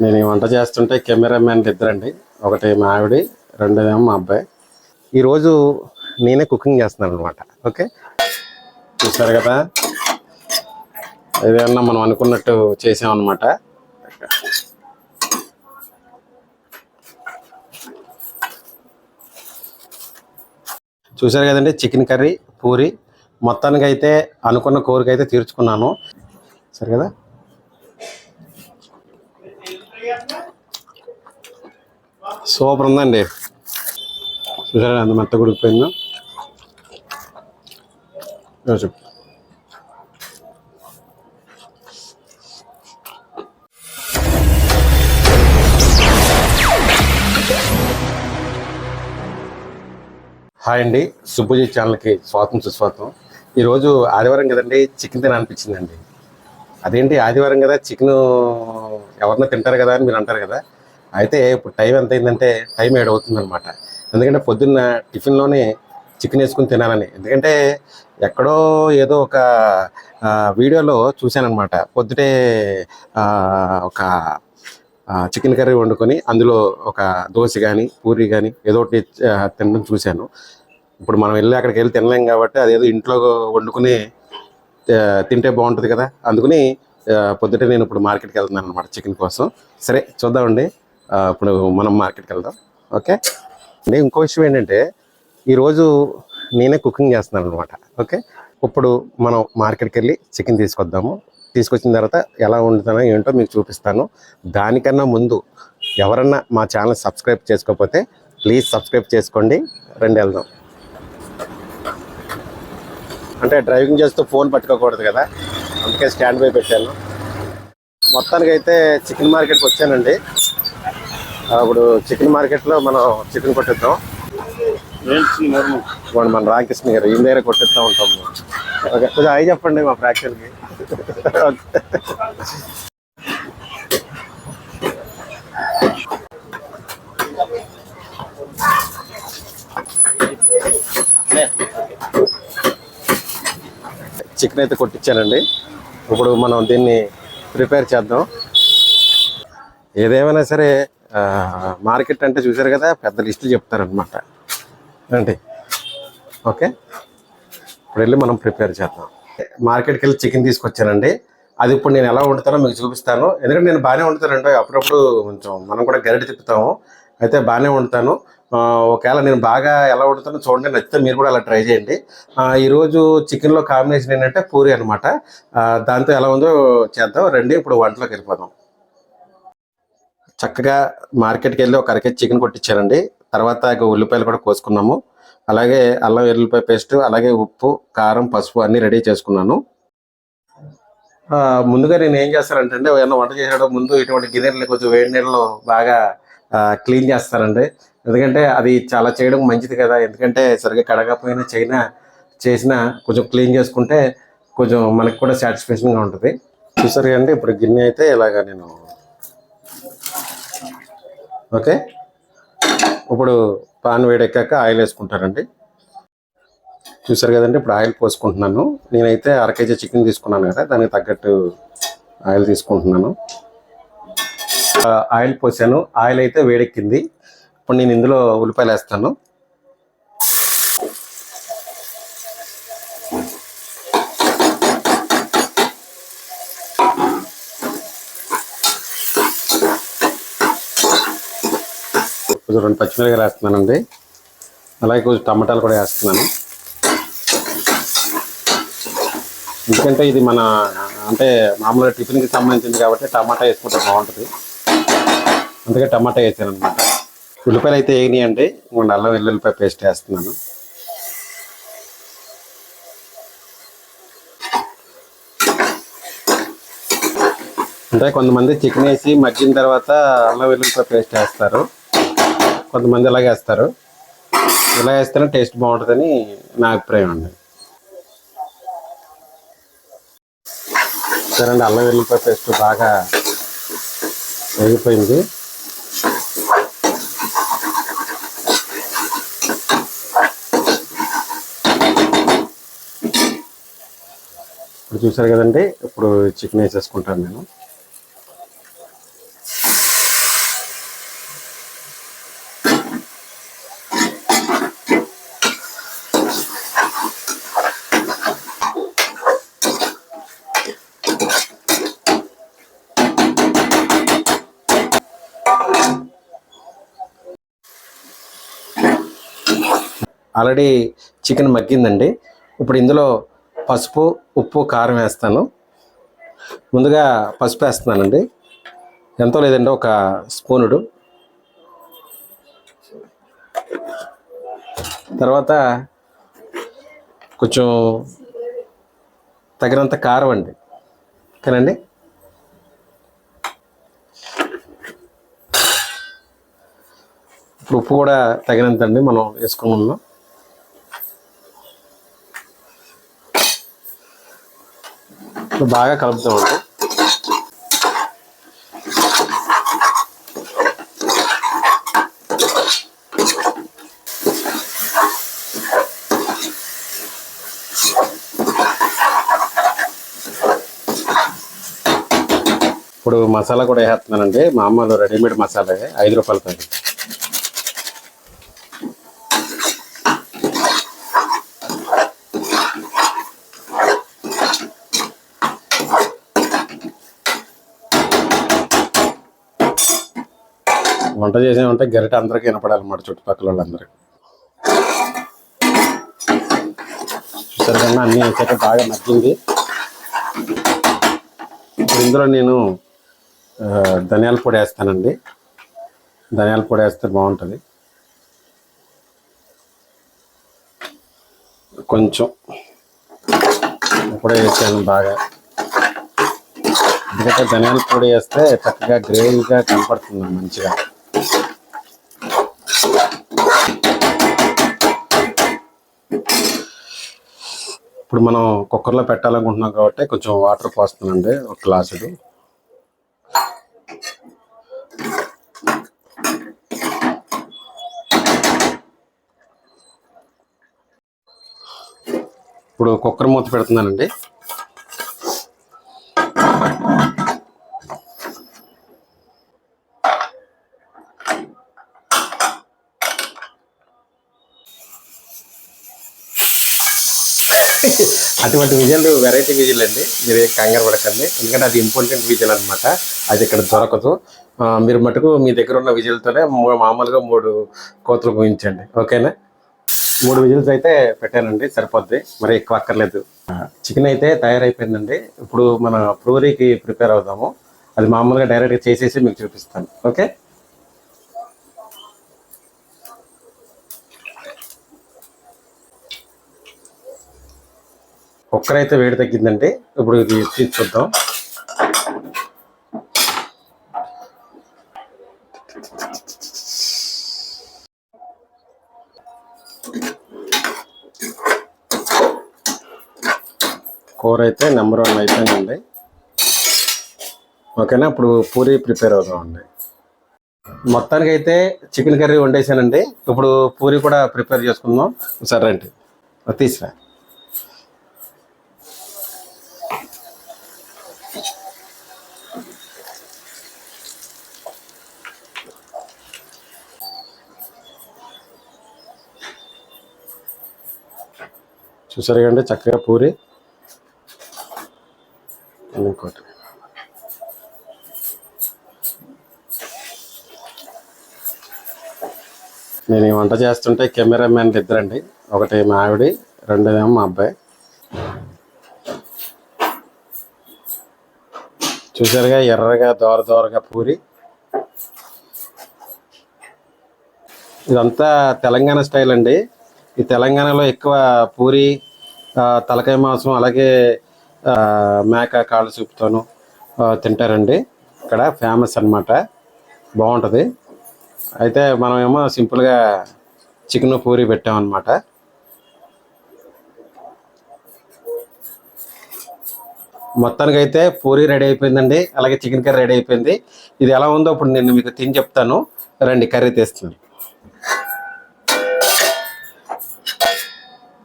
నేను ఈ వంట చేస్తుంటే కెమెరామ్యాన్ ఇద్దరండి. ఒకటి మా ఆవిడ రెండోదేమో మా అబ్బాయి. ఈరోజు నేనే కుకింగ్ చేస్తున్నాను అనమాట ఓకే? చూసారు కదా? ఏదైనా మనం అనుకున్నట్టు చేసామన్నమాట. చూసారు కదండి? Chicken curry puri. మొత్తానికి అయితే అనుకున్న కోరిక అయితే తీర్చుకున్నాను. సరే కదా? సూపర్ ఉందండి చూసారా అంత మెత్త గుడికిపోయిందో చెప్పు హాయ్ అండి సుబ్బుజీ ఛానల్కి స్వాగతం సుస్వాగతం. ఈరోజు ఆదివారం కదండి చికెన్ తినాలనిపించిందండి. అదేంటి ఆదివారం కదా చికెన్ ఎవరన్నా తింటారు కదా అని మీరు అంటారు కదా. అయితే ఇప్పుడు టైం ఎంత అయిందంటే టైం ఏడు అవుతుందనమాట ఎందుకంటే పొద్దున్న టిఫిన్లోనే చికెన్ వేసుకుని తినాలని. ఎందుకంటే ఎక్కడో ఏదో ఒక వీడియోలో చూశానమాట పొద్దుటే ఒక చికెన్ కర్రీ వండుకొని అందులో ఒక దోశ కానీ పూరి కానీ ఏదో ఒకటి తినడం చూశాను. ఇప్పుడు మనం వెళ్ళి అక్కడికి వెళ్ళి తినలేం కాబట్టి అదేదో ఇంట్లో వండుకుని తింటే బాగుంటుంది కదా? అందుకని పొద్దుట పొద్దుటే నేను ఇప్పుడు మార్కెట్కి వెళ్తున్నాను అనమాట చికెన్ కోసం. సరే చూద్దామండి. ఇప్పుడు మనం మార్కెట్కి వెళ్దాం. ఓకే? అంటే ఇంకో విషయం ఏంటంటే ఈరోజు నేనే కుకింగ్ చేస్తున్నాను అనమాట ఓకే? ఇప్పుడు మనం మార్కెట్కి వెళ్ళి చికెన్ తీసుకొద్దాము. తీసుకొచ్చిన తర్వాత ఎలా వండుతానో ఏంటో మీకు చూపిస్తాను. దానికన్నా ముందు ఎవరన్నా మా ఛానల్ సబ్స్క్రైబ్ చేసుకోకపోతే ప్లీజ్ సబ్స్క్రైబ్ చేసుకోండి. రెండు వెళ్దాం. అంటే డ్రైవింగ్ చేస్తూ ఫోన్ పట్టుకోకూడదు కదా. అందుకే స్టాండ్ బై పెట్టాను. మొత్తానికి అయితే చికెన్ మార్కెట్కి వచ్చానండి. అప్పుడు చికెన్ మార్కెట్లో మనం చికెన్ కొట్టిద్దాం. ఇవ్వండి మన రామకృష్ణ గారు ఈ దగ్గర కొట్టిస్తూ ఉంటాము ఓకే కొంచెం అవి చెప్పండి మా ప్రేక్షకులకి చికెన్ అయితే కొట్టించానండి ఇప్పుడు మనం దీన్ని ప్రిపేర్ చేద్దాం. ఏదేమైనా సరే మార్కెట్ అంటే చూసారు కదా పెద్ద లిస్టులు చెప్తారనమాట ఏంటి? ఓకే. ఇప్పుడు వెళ్ళి మనం ప్రిపేర్ చేద్దాం. మార్కెట్కి వెళ్ళి చికెన్ తీసుకొచ్చానండి. అది ఇప్పుడు నేను ఎలా వండుతానో మీకు చూపిస్తాను. ఎందుకంటే నేను బాగానే వండుతానండి. అప్పుడప్పుడు కొంచెం మనం కూడా గరిటె తిప్పుతాము. అయితే బాగానే వండుతాను. ఒకవేళ నేను బాగా ఎలా వండుతానో చూడండి నచ్చితే మీరు కూడా అలా ట్రై చేయండి. ఈరోజు చికెన్లో కాంబినేషన్ ఏంటంటే పూరి అనమాట దాంతో ఎలా ఉందో చేద్దాం. రండి ఇప్పుడు వంటలోకి వెళ్ళిపోదాం. చక్కగా మార్కెట్కి వెళ్ళి ఒక అరకేజీ చికెన్ కొట్టించానండి తర్వాత ఇక ఉల్లిపాయలు కూడా కోసుకున్నాము. అలాగే అల్లం వెల్లుల్లిపాయ పేస్ట్ అలాగే ఉప్పు కారం పసుపు అన్నీ రెడీ చేసుకున్నాను. ముందుగా నేను ఏం చేస్తానంటే ఏమైనా వంట చేసేటప్పుడు ముందు ఇటువంటి గిన్నెలు కొంచెం వేడి నీళ్ళలో బాగా క్లీన్ చేస్తానండి. ఎందుకంటే అది చాలా చేయడం మంచిది కదా. ఎందుకంటే సరిగ్గా కడగకపోయినా చైనా చేసినా కొంచెం క్లీన్ చేసుకుంటే కొంచెం మనకు కూడా సాటిస్ఫాక్షన్గా ఉంటుంది. చూసారు కదండి ఇప్పుడు గిన్నె అయితే ఇలాగా నేను ఓకే. ఇప్పుడు పాన్ వేడెక్కాక ఆయిల్ వేసుకుంటానండి. చూసారు కదండి ఇప్పుడు ఆయిల్ పోసుకుంటున్నాను. నేనైతే అర కేజీ చికెన్ తీసుకున్నాను కదా దానికి తగ్గట్టు ఆయిల్ తీసుకుంటున్నాను. ఆయిల్ పోసాను. ఆయిల్ అయితే వేడెక్కింది. ఇప్పుడు నేను ఇందులో ఉల్లిపాయలు వేస్తాను కొంచెం రెండు పచ్చిమిరపకాయలు వేస్తున్నానండి. అలాగే కొంచెం టమాటాలు కూడా వేస్తున్నాను. ఎందుకంటే ఇది మన అంటే మామూలుగా టిఫిన్కి సంబంధించింది కాబట్టి టమాటా వేసుకుంటే బాగుంటుంది. అందుకే టమాటా వేసాను అనమాట ఉల్లిపాయలు అయితే వేగినాయి అండి అల్లం వెల్లుల్లిపాయ పేస్ట్ వేస్తున్నాను. అంటే కొంతమంది చికెన్ వేసి మగ్గిన తర్వాత అల్లం వెల్లుల్లిపాయ పేస్ట్ వేస్తారు. కొంతమంది ఇలాగే వేస్తారు. ఇలా వేస్తేనే టేస్ట్ బాగుంటుందని నా అభిప్రాయం అండి. సరే అండి అల్లం వెల్లుల్లిపాయ పేస్ట్ బాగా వేగిపోయింది. చూసారు కదండి. ఇప్పుడు చికెన్ వేసేసుకుంటాను నేను. ఆల్రెడీ చికెన్ మగ్గిందండి. ఇప్పుడు ఇందులో పసుపు ఉప్పు కారం వేస్తాను. ముందుగా పసుపు వేస్తున్నానండి. ఎంతో లేదండి ఒక స్పూనుడు. తర్వాత కొంచెం తగినంత కారం అండి. ఓకేనండి? ఇప్పుడు ఉప్పు కూడా తగినంత అండి మనం వేసుకుని బాగా ఇప్పుడు బాగా ఇప్పుడు మసాలా కూడా వేస్తున్నానండి. మామూలు రెడీమేడ్ మసాలా ఐదు రూపాయల ప్యాకెట్ వంట చేసామంటే గరిట అందరికీ వినపడాలన్నమాట చుట్టుపక్కల వాళ్ళందరికీ. చూసారు కన్నా అన్నీ అయితే బాగా నచ్చింది ఇప్పుడు ఇందులో నేను ధనియాల పొడి వేస్తానండి. ధనియాల పొడి వేస్తే బాగుంటుంది. కొంచెం కూడా వేసాను బాగా. ఎందుకంటే ధనియాల పొడి వేస్తే చక్కగా గ్రేవీగా కనపడుతుంది మంచిగా. ఇప్పుడు మనం కుక్కర్లో పెట్టాలనుకుంటున్నాం కాబట్టి కొంచెం వాటర్ పోస్తున్నానండి ఒక గ్లాసుడు ఇప్పుడు కుక్కర్ మూత పెడుతున్నానండి. అటువంటి విజయాలు వెరైటీ విజయాలు అండి. మీరు ఏం కంగారు పడకండి. ఎందుకంటే అది ఇంపార్టెంట్ విజయాలు అనమాట అది ఇక్కడ దొరకదు. మీరు మటుకు మీ దగ్గర ఉన్న విజయాలతోనే మూ- మామూలుగా మూడు కోతలు ఊహించండి ఓకేనా? మూడు విజిల్స్ అయితే పెట్టానండి సరిపోద్ది. మరి ఎక్కువ అక్కర్లేదు. చికెన్ అయితే తయారైపోయిందండి. ఇప్పుడు మన పూరీకి ప్రిపేర్ అవుదాము. అది మామూలుగా డైరెక్ట్గా చేసేసి మీకు చూపిస్తాను. ఓకే? ఒక్కరైతే వేడి తగ్గిందండి. ఇప్పుడు ఇది తీసి చూద్దాం. కూర అయితే నెంబర్ వన్ అయిపోయిందండి. ఓకేనా? ఇప్పుడు పూరి ప్రిపేర్ అవుదామండి. మొత్తానికి అయితే చికెన్ కర్రీ వండేసానండి. ఇప్పుడు పూరి కూడా ప్రిపేర్ చేసుకుందాం. సరే రండి. తీసుకురా చూసారు కండి చక్కగా పూరి. ఇంకోటి. నేను ఈ వంట చేస్తుంటే కెమెరామ్యాన్ ఇద్దరండి. ఒకటి మా ఆవిడ రెండోదేమో మా అబ్బాయి. చూసారుగా ఎర్రగా దోర దోరగా పూరి. ఇదంతా తెలంగాణ స్టైల్ అండి. ఈ తెలంగాణలో ఎక్కువ పూరి తలకాయ మాంసం అలాగే మేక కాళ్ళు సూపుతోను తింటారండి. ఇక్కడ ఫేమస్ అన్నమాట. బాగుంటుంది. అయితే మనమేమో సింపుల్గా చికెన్ పూరి పెట్టామన్నమాట. మొత్తానికి అయితే పూరి రెడీ అయిపోయిందండి. అలాగే చికెన్ కర్రీ రెడీ అయిపోయింది. ఇది ఎలా ఉందో ఇప్పుడు నేను మీకు తిని చెప్తాను. రండి కర్రీ తీస్తున్నాను.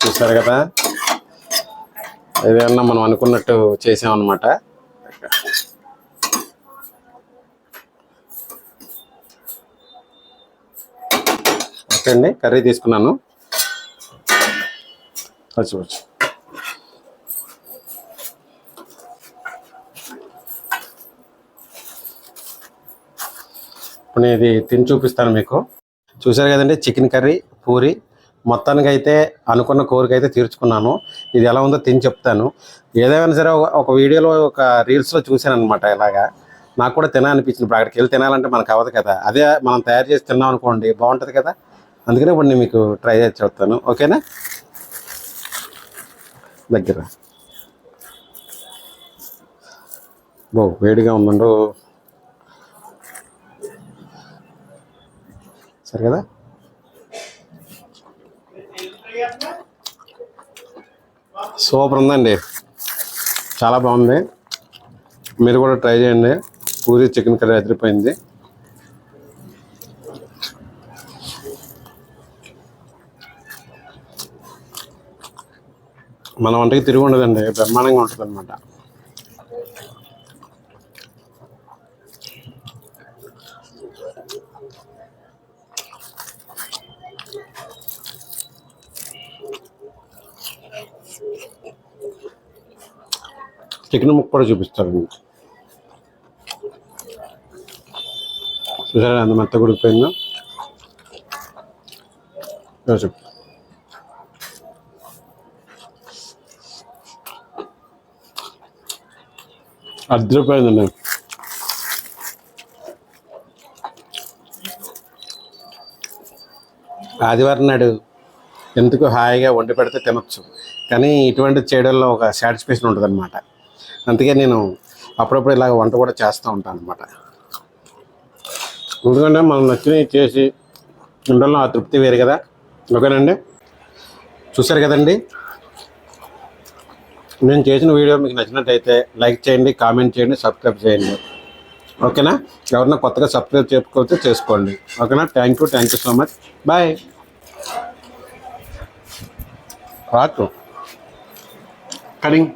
చూసారు కదా? ఏదైనా మనం అనుకున్నట్టు చేసామన్నమాట. ఓకే అండి కర్రీ తీసుకున్నాను. వచ్చి వచ్చు. ఇప్పుడు నేను ఇది తిని చూపిస్తాను మీకు. చూసారు కదండి చికెన్ కర్రీ పూరి. మొత్తానికి అయితే అనుకున్న కోరిక అయితే తీర్చుకున్నాను. ఇది ఎలా ఉందో తిని చెప్తాను. ఏదైనా సరే ఒక- ఒక వీడియోలో ఒక రీల్స్లో చూశాను అనమాట ఇలాగా. నాకు కూడా తినాలనిపించింది. ఇప్పుడు అక్కడికి వెళ్ళి తినాలంటే మనకు అవ్వదు కదా. అదే మనం తయారు చేసి తిన్నాం అనుకోండి బాగుంటుంది కదా. అందుకనే ఇప్పుడు నేను మీకు ట్రై చేసి చెప్తాను. ఓకేనా? దగ్గర. బో వేడిగా ఉందండు. సరే కదా? సూపర్ ఉందండి. చాలా బాగుంది. మీరు కూడా ట్రై చేయండి. పూరి చికెన్ కర్రీ అదిరిపోయింది. మన వంటకి తిరిగి ఉండదండి బ్రహ్మాండంగా ఉంటుంది అనమాట చికెన్ ముక్క కూడా చూపిస్తారండి చూసారా అంత మెత్త ఉడికిపోయిందో? ఇదిగో చెప్పు అద్దరిపోయిందండి. ఆదివారం నాడు ఎందుకు హాయిగా వండి పెడితే తినచ్చు. కానీ ఇటువంటి చేయడంలో ఒక సాటిస్ఫాక్షన్ ఉంటుంది అందుకే నేను అప్పుడప్పుడు ఇలాగ వంట కూడా చేస్తూ ఉంటాను అనమాట ఎందుకంటే మనం నచ్చినవి చేసి ఉండడంలో ఆ తృప్తి వేరు కదా. ఓకేనండి? చూసారు కదండి? నేను చేసిన వీడియో మీకు నచ్చినట్టయితే లైక్ చేయండి కామెంట్ చేయండి సబ్స్క్రైబ్ చేయండి. ఓకేనా? ఎవరన్నా కొత్తగా సబ్స్క్రైబ్ చేసుకోవచ్చు చేసుకోండి. ఓకేనా? Thank you thank you so much. Bye. రాకు. కడింగ్.